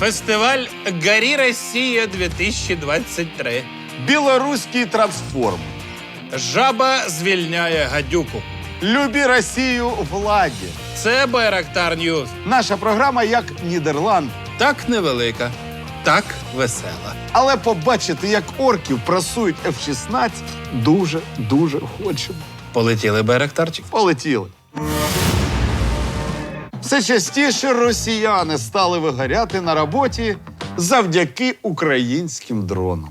Фестиваль «Горі Росія 2023. Білоруський трансформ. Жаба звільняє гадюку. Любі Росію владі. Це Байрактар Ньюз. Наша програма як Нідерланд. Так невелика, так весела. Але побачити, як орків прасують F-16, дуже дуже хочемо. Полетіли Байрактарчик. Полетіли. Все частіше росіяни стали вигоряти на роботі завдяки українським дронам.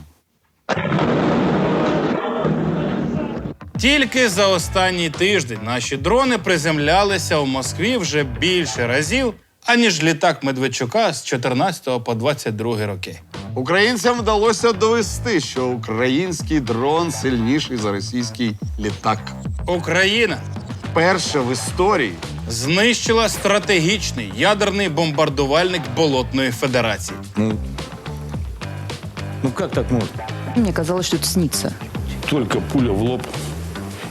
Тільки за останній тиждень наші дрони приземлялися у Москві вже більше разів, аніж літак Медведчука з 14 по 22 роки. Українцям вдалося довести, що український дрон сильніший за російський літак. Україна Перше в історії знищила стратегічний ядерний бомбардувальник Болотної Федерації. Ну, ну как так можно? Мне казалось, что это снится. Только пуля в лоб.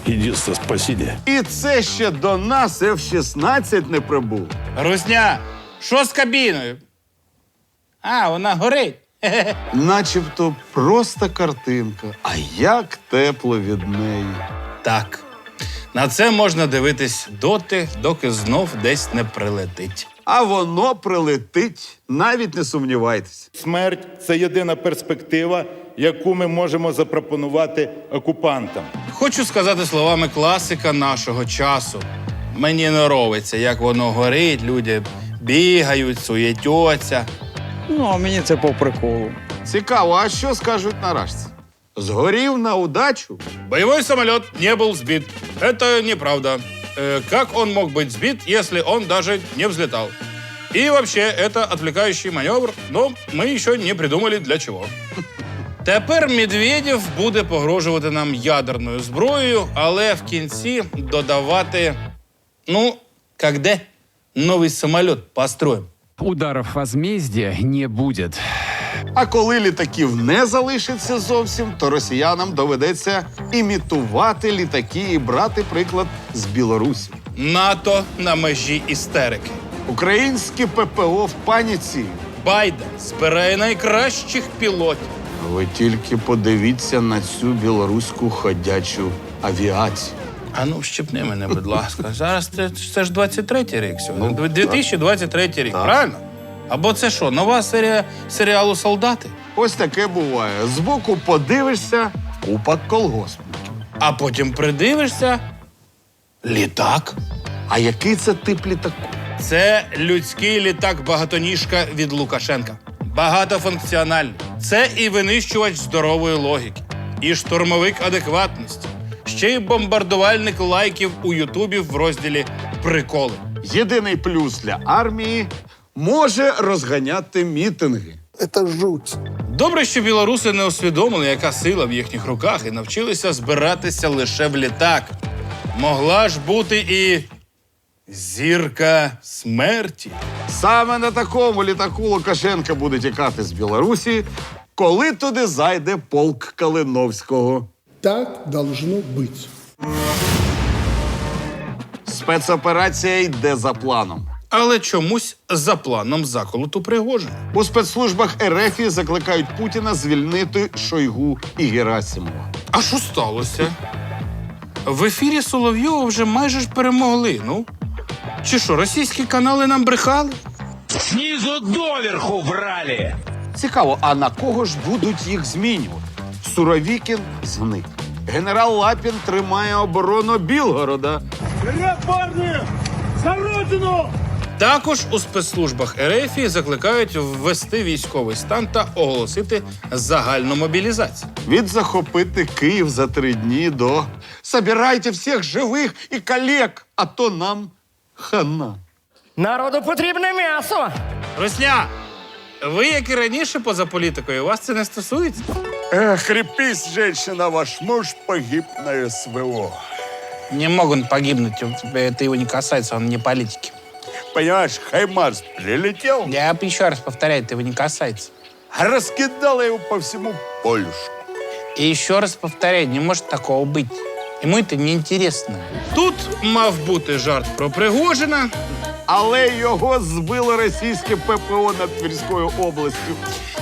Единственное спасение. І це ще до нас F-16 не прибув. Русня, що з кабіною? А, вона горить. Начебто просто картинка. А як тепло від неї. Так. На це можна дивитись доти, доки знов десь не прилетить. А воно прилетить, навіть не сумнівайтеся. Смерть це єдина перспектива, яку ми можемо запропонувати окупантам. Хочу сказати словами класика нашого часу. Мені не ровиться, як воно горить, люди бігають, суєтяться. Ну, а мені це по приколу. Цікаво, а що скажуть наражці? Згорів на удачу? Боевой самолет не был сбит. Это неправда. Э, как он мог быть сбит, если он даже не взлетал? И вообще, это отвлекающий маневр, но мы еще не придумали для чого. Тепер Медведєв буде погрожувати нам ядерною зброєю, але в кінці додавати: ну, як де новий самоліт построїм. Ударов возмездия не будет. А коли літаків не залишиться зовсім, то росіянам доведеться імітувати літаки і брати приклад з Білорусі. НАТО на межі істерики. Українське ППО в паніці. Байден збирає найкращих пілотів. Ви тільки подивіться на цю білоруську ходячу авіацію. А ну, щепни мене, будь ласка. Зараз це, це ж 23-й рік сьогодні. Ну, 2023 рік, Так. правильно? Або це що, нова серія серіалу Солдати? Ось таке буває. Збоку подивишся купа колгоспників. А потім придивишся літак. А який це тип літаку? Це людський літак багатоніжка від Лукашенка. Багатофункціональний. Це і винищувач здорової логіки, і штурмовик адекватності, ще й бомбардувальник лайків у Ютубі в розділі Приколи. Єдиний плюс для армії може розганяти мітинги. Добре, що білоруси не усвідомили, яка сила в їхніх руках, і навчилися збиратися лише в літак. Могла ж бути і зірка смерті. Саме на такому літаку Лукашенка буде тікати з Білорусі, коли туди зайде полк Калиновського. Так должно быть. Спецоперація йде за планом. Але чомусь за планом заколоту Пригожина. У спецслужбах РФ закликають Путіна звільнити Шойгу і Герасимова. А що сталося? В ефірі Соловйова вже майже ж перемогли. Ну. Чи що, російські канали нам брехали? Снизу доверху врали. Цікаво, а на кого ж будуть їх змінювати? Суровікін зник. Генерал Лапін тримає оборону Білгорода. Також у спецслужбах РФ закликають ввести військовий стан та оголосити загальну мобілізацію. Від захопити Київ за три дні до «Собирайте всіх живих і колег, а то нам хана. Народу потрібне м'ясо. Русня, ви, як і раніше, поза політикою, вас це не стосується? Эх, крепись, женщина, ваш муж погиб на СВО. Не могут погибнуть, это его не касается, он не политики Понимаешь, Хаймарс прилетел, Я еще раз повторяю, это его не касается. раскидал его по всему Польшу. И еще раз повторяю, не может такого быть. Ему это неинтересно. Тут мав бути жарт про Пригожина, але його збило російське ППО над Тверською областю.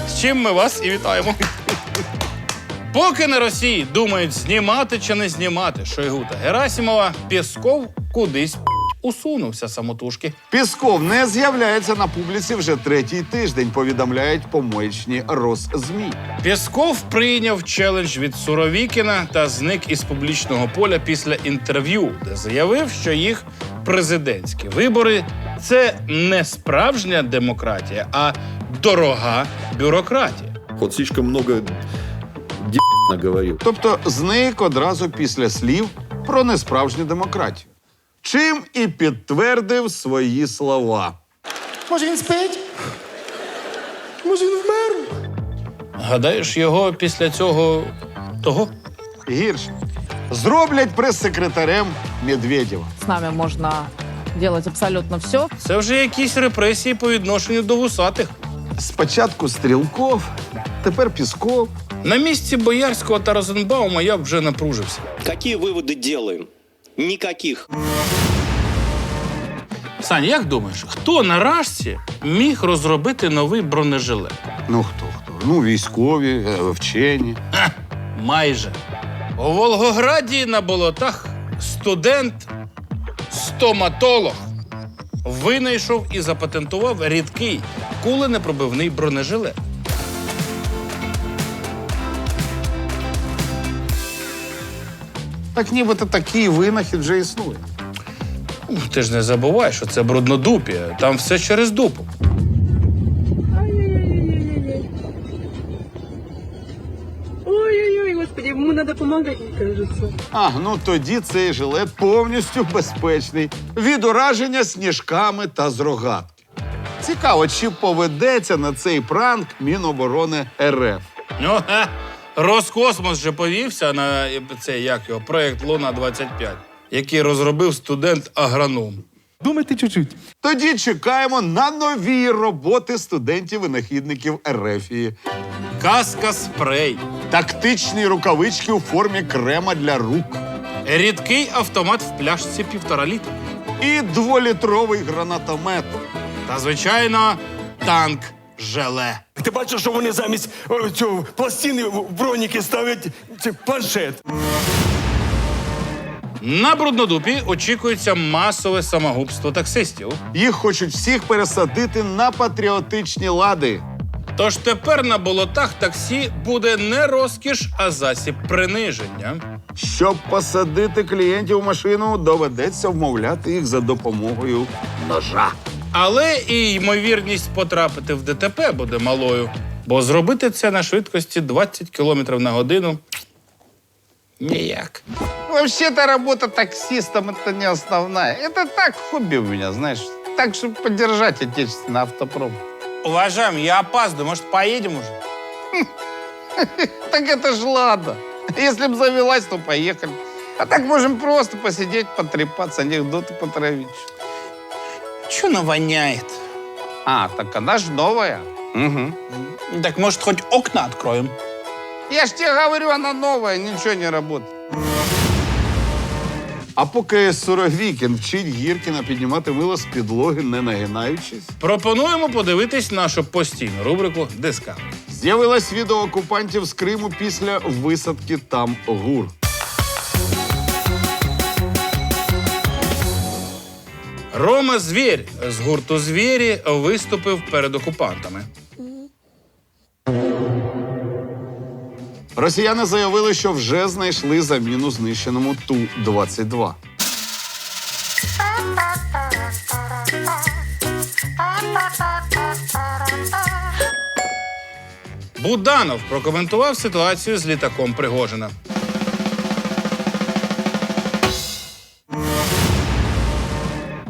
З чим ми вас і вітаємо. Поки на Росії думають знімати чи не знімати Шойгу та Герасімова, Пєсков кудись усунувся самотужки. Пісков не з'являється на публіці вже третій тиждень, повідомляють помоєчні Росзмі. Пєсков прийняв челендж від Суровікіна та зник із публічного поля після інтерв'ю, де заявив, що їх президентські вибори це не справжня демократія, а дорога бюрократія. Вот слишком много д*** наговорил. Тобто зник одразу після слів про несправжню демократію. Чим і підтвердив свої слова. Може він спить? Може він вмер? Гадаєш, його після цього того? Гірше. Зроблять прес-секретарем Медведєва. С нами можно делать абсолютно все. Це вже якісь репресії по відношенню до вусатих. Спочатку Стрілков, тепер Пісков. На місці Боярського та Розенбаума я б вже напружився. Какие выводы делаем? Никаких. Сань, як думаєш, хто на рашці міг розробити новий бронежилет? Ну хто хто? Ну, військові, е, вчені. Ха, майже. У Волгограді на болотах студент стоматолог винайшов і запатентував рідкий куленепробивний бронежилет. Так нібито такий винахід вже існує. Ну, Ти ж не забувай, що це бруднодупія. Там все через дупу. Ой-ой-ой, господи, ему надо помогать, мне кажется. А, ну тоді цей жилет повністю безпечний від ураження сніжками та з рогатки. Цікаво, чи поведеться на цей пранк Міноборони РФ. Ну, Роскосмос же повівся на цей як його проект Луна 25 який розробив студент-агроном. Думайте чуть-чуть. Тоді чекаємо на нові роботи студентів-винахідників РФії. Каска спрей, Тактичні рукавички у формі крема для рук. рідкий автомат в пляшці півтора літра. І дволітровий гранатомет. Та, звичайно, танк желе. Ти бачиш, що вони замість о, цього пластини в броніки ставлять це планшет. На бруднодупі очікується масове самогубство таксистів. Їх хочуть всіх пересадити на патріотичні лади. Тож тепер на болотах таксі буде не розкіш, а засіб приниження. Щоб посадити клієнтів в машину, доведеться вмовляти їх за допомогою ножа. Але і ймовірність потрапити в ДТП буде малою, бо зробити це на швидкості 20 км на годину ніяк. Вообще-то работа таксистом это не основная. Это так хобби у меня, знаешь. Так, чтобы поддержать отечественный автопром. Уважаем, я опаздываю, может, поедем уже? Так это ж ладно. Если бы завелась, то поехали. А так можем просто посидеть, потрепаться, анекдоты потравить. Че она воняет? А, так она же новая. Угу. Так, может, хоть окна откроем? Я ж тебе говорю, она новая, ничего не работает. А поки Суровікін вчить Гіркіна піднімати мило з підлоги, не нагинаючись, Пропонуємо подивитись нашу постійну рубрику Дискавері. з'явилось відео окупантів з Криму після висадки там гур. Рома Звєр з гурту Звєрі виступив перед окупантами. Росіяни заявили, що вже знайшли заміну знищеному Ту-22. Буданов прокоментував ситуацію з літаком Пригожина.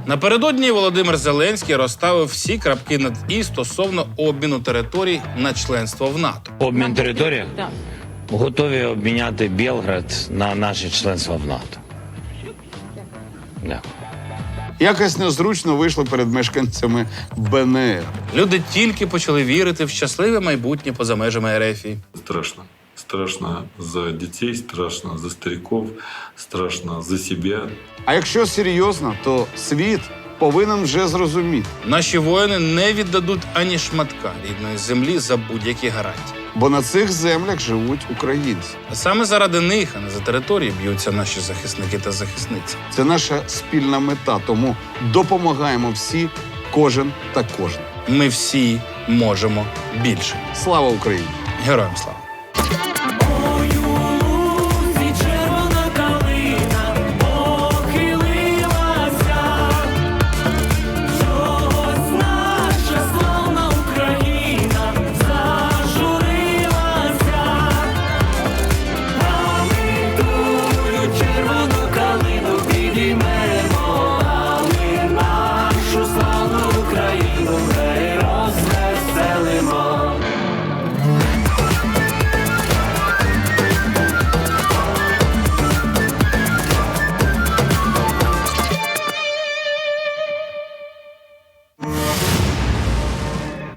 Напередодні Володимир Зеленський розставив всі крапки над і стосовно обміну територій на членство в НАТО. Обмін території? Да. Готові обміняти Білград на наше членство в НАТО. Дякую. Якось незручно вийшло перед мешканцями БНР. Люди тільки почали вірити в щасливе майбутнє поза межами Ерефії. Страшно. Страшно за детей, страшно за стариков, страшно за себя. А якщо серйозно, то світ повинен вже зрозуміти, Наші воїни не віддадуть ані шматка рідної землі за будь-які гарантії. бо на цих землях живуть українці. А саме заради них, а не за території, б'ються наші захисники та захисниці. Це наша спільна мета, тому допомагаємо всі, кожен та кожна. Ми всі можемо більше. Слава Україні! Героям слава!